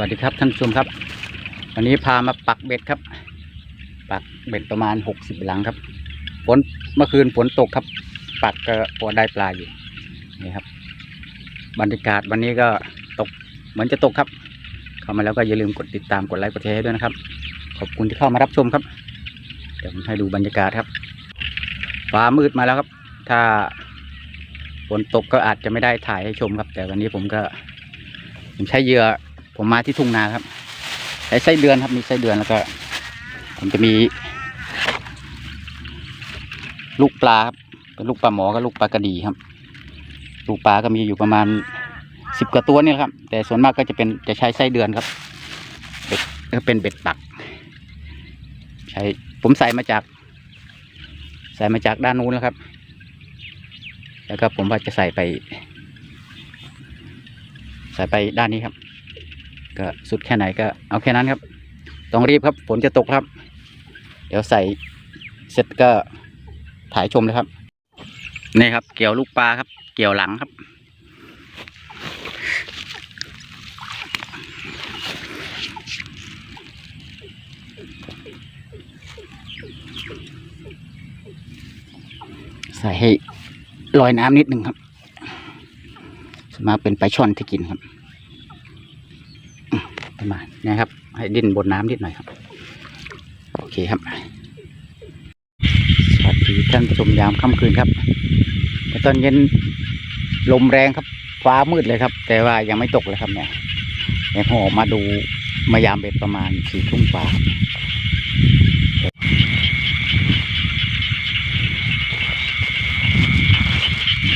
วัสดีครับท่านผู้ชมครับ วันนี้พามาปักเบ็ดครับ ปักเบ็ดประมาณหกสิบหลังครับฝนเมื่อคืนฝนตกครับ ปักก็พอได้ปลาอยู่นี่ครับ บรรยากาศวันนี้ก็ตกเหมือนจะตกครับ เข้ามาแล้วก็อย่าลืมกดติดตามกดไลค์กดแชร์ให้ด้วยนะครับ ขอบคุณที่เข้ามารับชมครับเดี๋ยวผมให้ดูบรรยากาศครับฟ้ามืดมาแล้วครับ ถ้าฝนตกก็อาจจะไม่ได้ถ่ายให้ชมครับ แต่วันนี้ผมก็ผมใช้เหยื่อ ผมมาที่ทุ่งนาครับใช้ไส้เดือนครับมีไส้เดือนแล้วก็ ผมจะมี ลูกปลาครับเป็นลูกปลาหมอกับลูกปลากระดีครับ ลูกปลาก็มีอยู่ประมาณสิบกว่าตัวนี่ครับ แต่ส่วนมากก็จะเป็นจะใช้ไส้เดือนครับเบ็ดก็เป็นเบ็ดปัก ใช้ผมใส่มาจาก ใส่มาจากด้านนู้นแล้วครับ แล้วก็ผมว่าจะใส่ไป ใส่ไปด้านนี้ครับ ก็สุดแค่ไหนก็เอาแค่นั้นครับ ต้องรีบครับฝนจะตกครับ เดี๋ยวใส่เสร็จก็ถ่ายชมเลยครับ นี่ครับ เกี่ยวลูกปลาครับ เกี่ยวหลังครับ ใส่ให้ลอยน้ำนิดหนึ่งครับมาเป็นปลาช่อนที่กินครับ ประมาณนี้ครับ ให้ดิ้นบนน้ำนิดหน่อยครับ โอเคครับ สวัสดีท่านชมยามค่ำคืนครับตอนเย็นลมแรงครับ ฟ้ามืดเลยครับ แต่ว่ายังไม่ตกเลยครับเนี่ยเดี๋ยผมออกมาดูมายามเบ็ดประมาณสี่ทุ่มกว่าครับ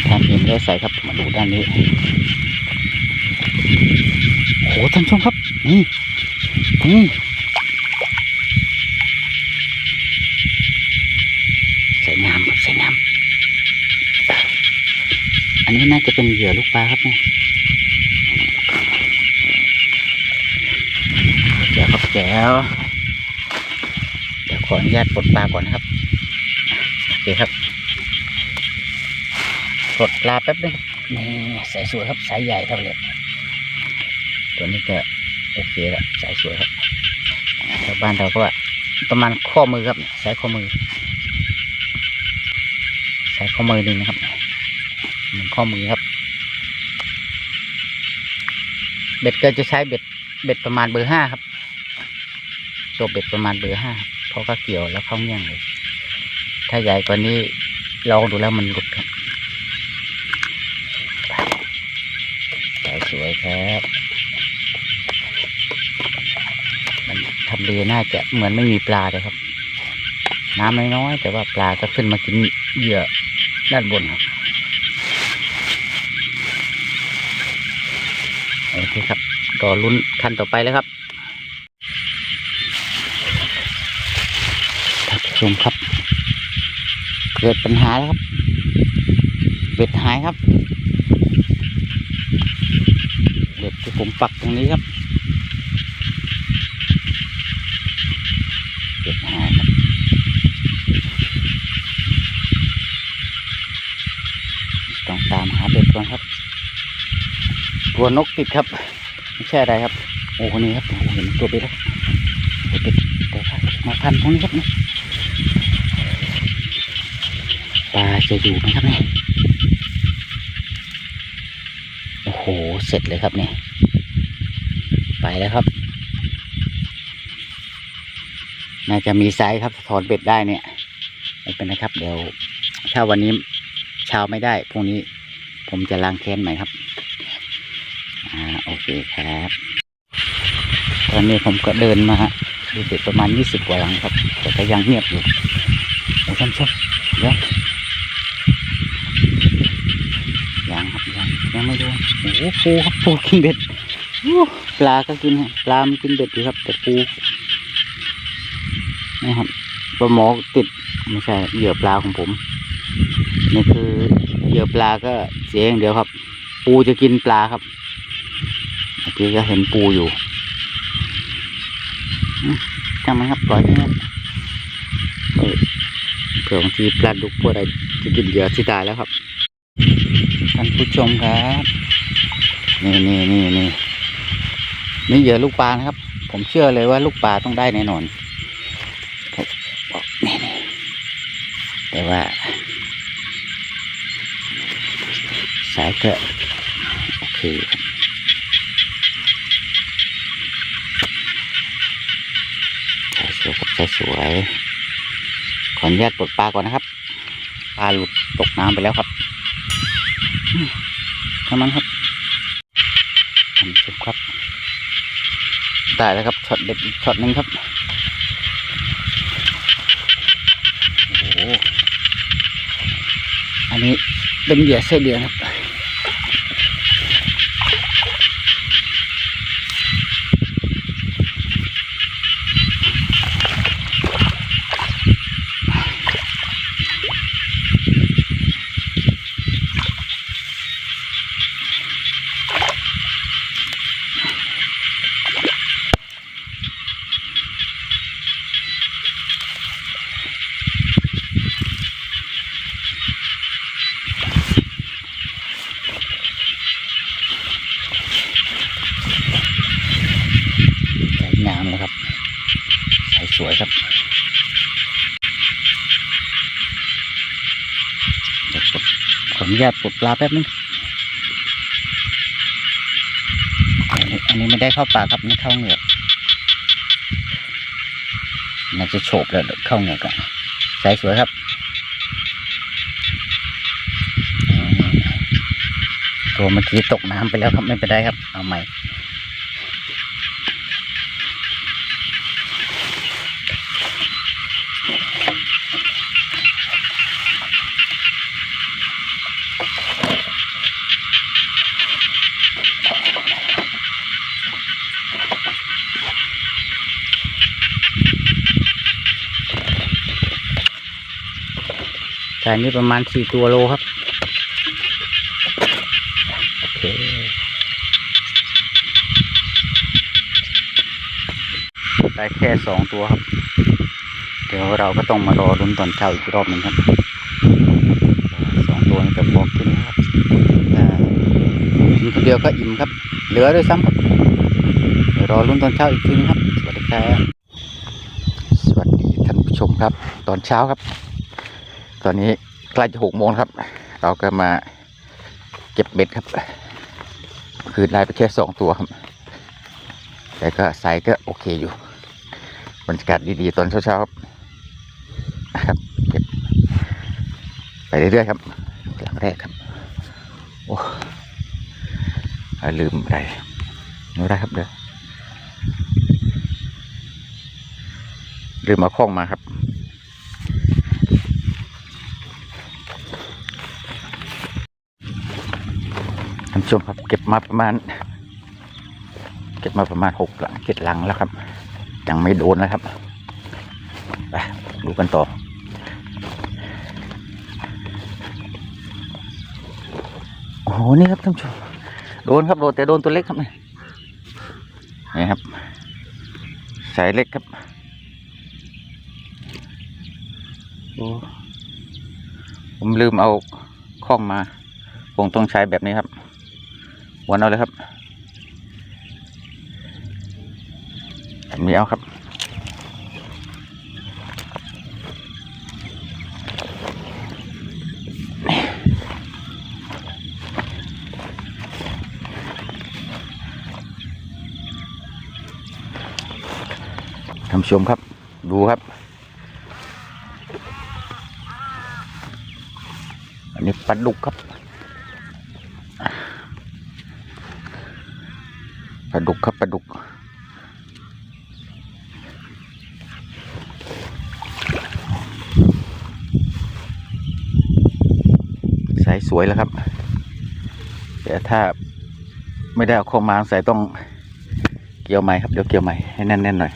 ทำเห็นก็ใส่ครับมาดูด้านนี้ โอ้โหท่านชมครับ นี่นี่สวยงามสวยงามอันนี้น่าจะเป็นเหยื่อลูกปลาครับเนี่ยเดี๋ยวครับแจ๋วเดี๋ยวขออนุญาตปลดปลาก่อนนะครับโอเคครับปลดปลาแป๊บนึงนี่สายสวยครับสายใหญ่เท่าเลย ตัวนี้ก็โอเคแล้วสายสวยครับชาวบ้านเราก็ว่าประมาณข้อมือครับ สายข้อมือใช้ข้อมือหนึ่งนะครับหนึ่งข้อมือครับ เบ็ดก็จะใช้เบ็ดเบ็ดประมาณเบอร์ห้าครับ ตัวเบ็ดประมาณเบอร์ห้าเพราะก็เกี่ยวแล้วเข้าเงี้ยงเลย ถ้าใหญ่กว่านี้ลองดูแล้วมันหลุดครับสายสวยครับ มัน ทำเลน่าจะเหมือนไม่มีปลาเลยครับ น้ำน้อยๆแต่ว่าปลาก็ขึ้นมากินเหยื่อด้านบนครับโอเคครับรอลุ้นขั้นต่อไปเลยครับท่านผู้ชมครับ เกิดปัญหาแล้วครับเบ็ดหายครับเบ็ดที่ผมปักตรงนี้ครับ เบ็ดหาครับต้องตามหาเบ็ดก่อนครับตัวนกติดครับ ไม่ใช่อะไรครับ โอ้โหนี่ครับโอ้เห็นตัวเบ็ดแล้วตัวเบ็ดแต่ว่ามาพันตรงนี้ครับนี่ปลาจะอยู่ไหมครับเนี่ยโอ้โหเสร็จเลยครับเนี่ยไปแล้วครับ น่าจะมีไซส์ครับถอนเบ็ดได้เนี่ยไม่เป็นไรครับ เดี๋ยว ถ้าวันนี้เช้าไม่ได้พรุ่งนี้ ผมจะล้างแค้นใหม่ครับ อ่าโอเคครับ ตอนนี้ผมก็เดินมาฮะดูเสร็จประมาณยี่สิบกว่าหลังครับ แต่ก็ยังเงียบอยู่โอ้ท่านชมเดี๋ยวยังครับยังยังไม่โดนโอ้ปูครับปูกินเบ็ดปลาก็กินปลามันกินเบ็ดอยู่ครับแต่ปู นี่ครับปลาหมอติดไม่ใช่เหยื่อปลาของผมนี่คือเหยื่อปลาก็เสียอย่างเดียวครับ ปูจะกินปลาครับเมื่อกี้ก็เห็นปูอยู่อืมจังมันครับปล่อยให้ครับเออเผื่อบางทีปลาดุกพวกอะไรจะกินเหยื่อที่ตายแล้วครับท่านผู้ชมครับนี่นี่นี่นี่นี่เหยื่อลูกปลานะครับ ผมเชื่อเลยว่าลูกปลาต้องได้แน่นอน แต่ว่า สายก็โอเคสายสวยครับสายสวย ขออนุญาตปลดปลาก่อนนะครับ ปลาหลุดตกน้ำไปแล้วครับอืมเท่านั้นครับทำสุกครับ ได้แล้วครับช็อตเด็ดอีกช็อตหนึ่งครับ โอ้โห อั นี้เป็นเหยื่อไส้เดือนครับ สวยงามนะครับสายสวยครับเดี๋ยวผมขออนุญาตป ลาแป๊บนึงอันนี้ไม่ได้เข้าปากครับไม่เข้าเหงือกมันจะโฉบแล้วเดี๋ยเข้าเหงือกอะสายสวยครับตัวเมื่อกี้ตกน้ำไปแล้วครับไม่เป็นไรครับ เอาใหม่ แต่อันนี้ประมาณสี่ตัวโลครับ โอเค ได้แค่สองตัวครับ เดี๋ยวเราก็ต้องมารอลุ้นตอนเช้าอีกรอบหนึ่งครับสองตัวนี้ก็พอกินนะครับอ่ากินคนเดียวก็อิ่มครับ เหลือด้วยซ้ำครับเดี๋ยวรอลุ้นตอนเช้าอีกทีนึงครับ สวัสดีครับ สวัสดีท่านผู้ชมครับ ตอนเช้าครับ ตอนนี้ใกล้จะหกโมงครับ เราก็มาเก็บเบ็ดครับ คือได้ไปแค่สองตัวครับ แต่ก็ไซส์ก็โอเคอยู่บรรยากาศดีๆตอนเช้าๆครับครับเก็บไปเรื่อยๆครับ หลังแรกครับโอ้ลืมอะไรไม่ได้ครับเด้อลืมมาคล้องมาครับ ท่านผู้ชมครับเก็บมาประมาณ เก็บมาประมาณหกหลังเจ็ดหลังแล้วครับ ยังไม่โดนนะครับไปดูกันต่อโอ้โหนี่ครับท่านผู้ชมโดนครับโดนแต่โดนตัวเล็กครับนี่นี่ครับ สายเล็กครับโอ้ผมลืมเอาข้องมาคงต้องใช้แบบนี้ครับ วนเอาเลยครับแบบนี้เอาครับท่านผู้ชมครับ ดูครับ อันนี้ปลาดุกครับ ปลาดุกครับปลาดุก สายสวยแล้วครับ แต่ถ้าไม่ได้เอาข้อมาใส่ต้องเกี่ยวใหม่ครับเดี๋ยวเกี่ยวใหม่ให้แน่นๆหน่อย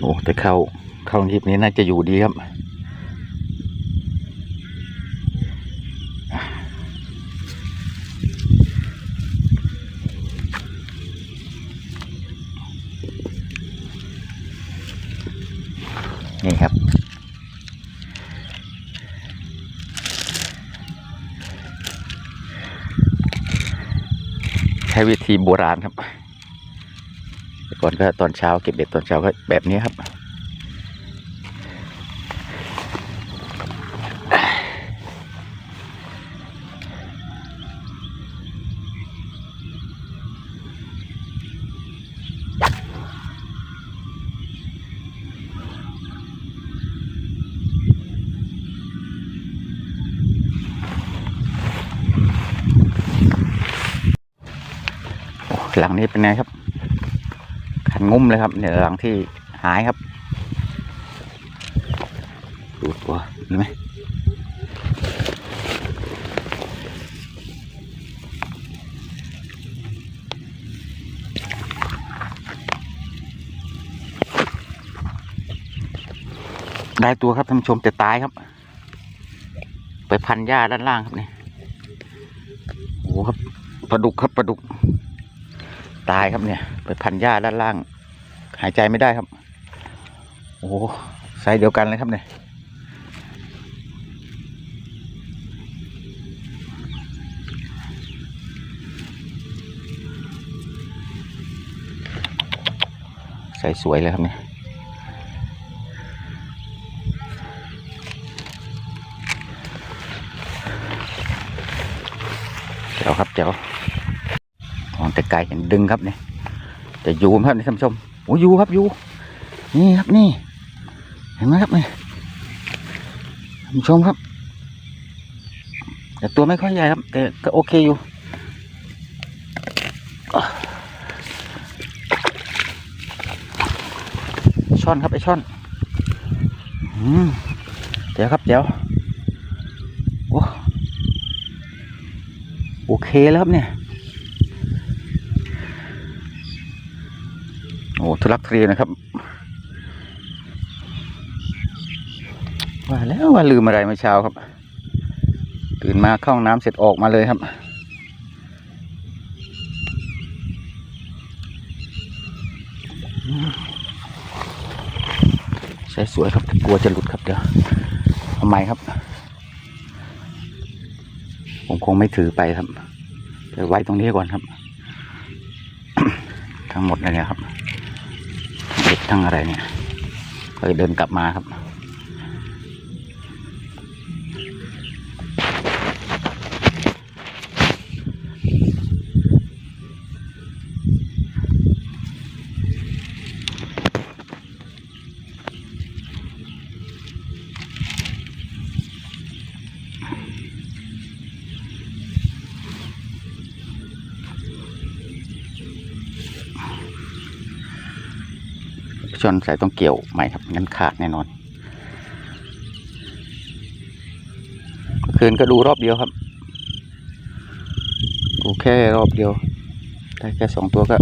โอ้แต่เข้าเข้าคลิปนี้น่าจะอยู่ดีครับ ช้ วิธีโบราณครับก่อนก็ตอนเช้าเก็บเบ็ดตอนเช้าก็แบบนี้ครับ หลังนี้เป็นไงครับขันงุ้มเลยครับเนี่ยหลังที่หายครับดูตัวเห็นไหมได้ตัวครับท่านผู้ชมแต่ตายครับ ไปพันหญ้าด้านล่างครับเนี่ยโอ้โหครับปลาดุกครับปลาดุก ตายครับเนี่ย ไปพันหญ้าด้านล่าง หายใจไม่ได้ครับ โอ้โหไซส์เดียวกันเลยครับเนี่ยไซส์สวยเลยครับเนี่ยเจ๋วครับเจ๋ว แต่ไกลเห็นดึงครับเนี่ยแต่อยู่ไหมครับนี่ท่านผู้ชมโอ้อยู่ครับอยู่นี่ครับนี่ เห็นไหมครับนี่ท่านผู้ชมครับ แต่ตัวไม่ค่อยใหญ่ครับ แต่ก็โอเคอยู่ช่อนครับไอช่อนอืมเดี๋ยวครับเดี๋ยวโอ้โอเคแล้วครับเนี่ย โอ้ทุลักทุเลนะครับ ว่าแล้วว่าลืมอะไรเมื่อเช้าครับ ตื่นมาเข้าห้องน้ำเสร็จออกมาเลยครับใช้สวยครับแต่กลัวจะหลุดครับเดี๋ยวทำไมครับ ผมคงไม่ถือไปครับเดี๋ยวไว้ตรงนี้ก่อนครับ ทั้งหมดเลยนี่ยครับ ทั้งอะไรเนี่ยก็เดินกลับมาครับ ชนใส่ต้องเกี่ยวใหม่ครับงั้นขาดแน่นอนคืนก็ดูรอบเดียวครับดูแค่รอบเดียวได้แค่สองตัวก็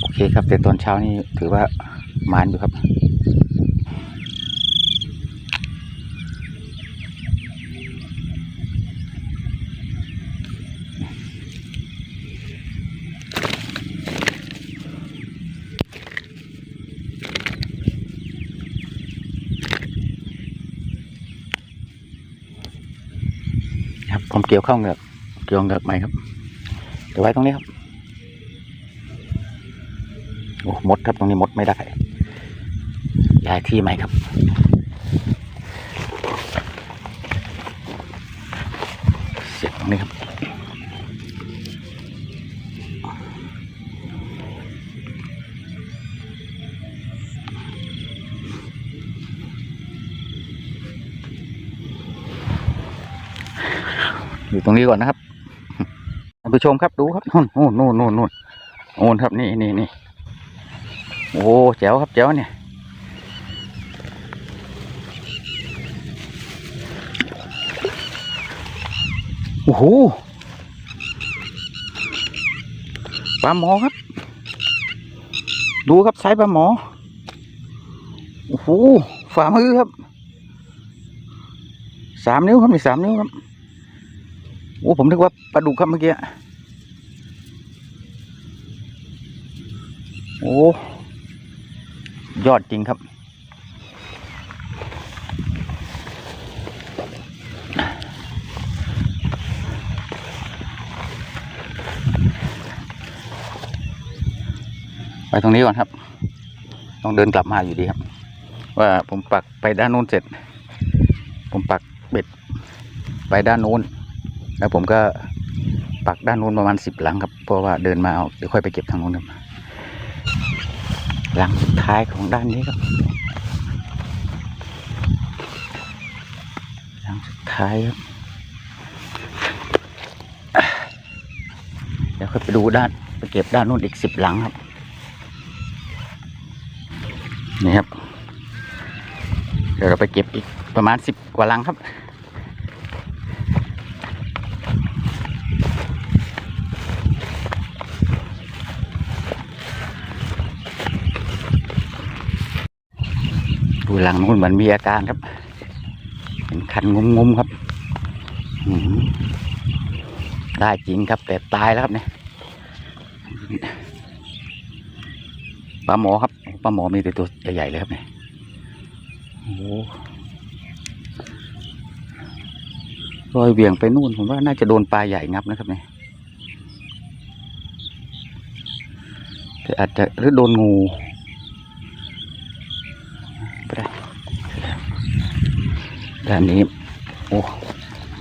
โอเคครับแต่ตอนเช้านี่ถือว่า มานอยู่ครับ เกี่ยวเข้าเหงือกเกี่ยวเหงือกใหม่ครับเดี๋ยวไว้ตรงนี้ครับโอ้มดครับตรงนี้มดไม่ได้ย้ายที่ใหม่ครับเสียบตรงนี้ครับ ตรงนี้ก่อนนะครับท่านผู้ชมครับดูครับนู่นนู่นนู่นนู่นนู่นนู่นครับนี่นี่นี่โอ้แจ๋วครับแจ๋วเนี่ยโอ้โหปลาหมอครับ ดูครับไซส์ปลาหมอโอ้โหฝ่ามือครับสามนิ้วครับมีสามนิ้วครับ โอ้ผมนึกว่าปลาดุกครับเมื่อกี้โอ้ยอดจริงครับ ไปตรงนี้ก่อนครับ ต้องเดินกลับมาอยู่ดีครับ ว่าผมปักไปด้านนู้นเสร็จ ผมปักเบ็ดไปด้านนู้น แล้วผมก็ปักด้านนู้นประมาณสิบหลังครับ เพราะว่าเดินมาเอาเดี๋ยวค่อยไปเก็บทางนู้นครับหลังสุดท้ายของด้านนี้ครับ หลังสุดท้ายครับ เดี๋ยวค่อยไปดูด้านไปเก็บด้านนู้นอีกสิบหลังครับ นี่ครับ เดี๋ยวเราไปเก็บอีกประมาณสิบกว่าหลังครับ ดูหลังนู้นเหมือนมีอาการครับเป็นคันงุ้มๆครับได้จริงครับแต่ตายแล้วครับเนี่ยปลาหมอครับปลาหมอมีแต่ตัวใหญ่ๆเลยครับเนี่ยโอ้โหรอยเหวี่ยงไปนู่นผมว่าน่าจะโดนปลาใหญ่งับนะครับเนี่ยแต่อาจจะหรือโดนงูไปได้ ด้านนี้ โอ้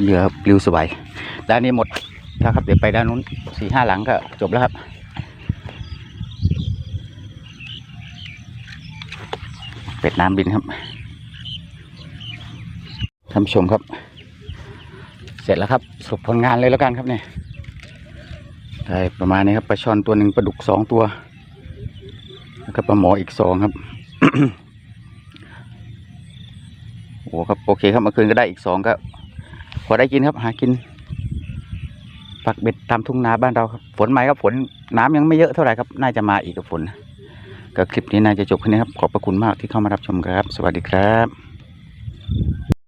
เหยื่อปลิวสบายด้านนี้หมดแล้วครับเดี๋ยวไปด้านนู้นสี่ห้าหลังก็จบแล้วครับ เป็ดน้ำบินครับท่านผู้ชมครับ เสร็จแล้วครับสรุปผลงานเลยแล้วกันครับเนี่ยได้ประมาณนี้ครับปลาช่อนตัวหนึ่งปลาดุกสองตัว แล้วก็ปลาหมออีกสองครับ โอ้ครับโอเคครับเมื่อคืนก็ได้อีกสองก็พอได้กินครับ หากินปักเบ็ดตามทุ่งนาบ้านเราครับฝนไหมครับฝนน้ำยังไม่เยอะเท่าไหร่ครับ น่าจะมาอีกกับฝนก็คลิปนี้น่าจะจบแค่นี้ครับ ขอบพระคุณมากที่เข้ามารับชมครับ สวัสดีครับ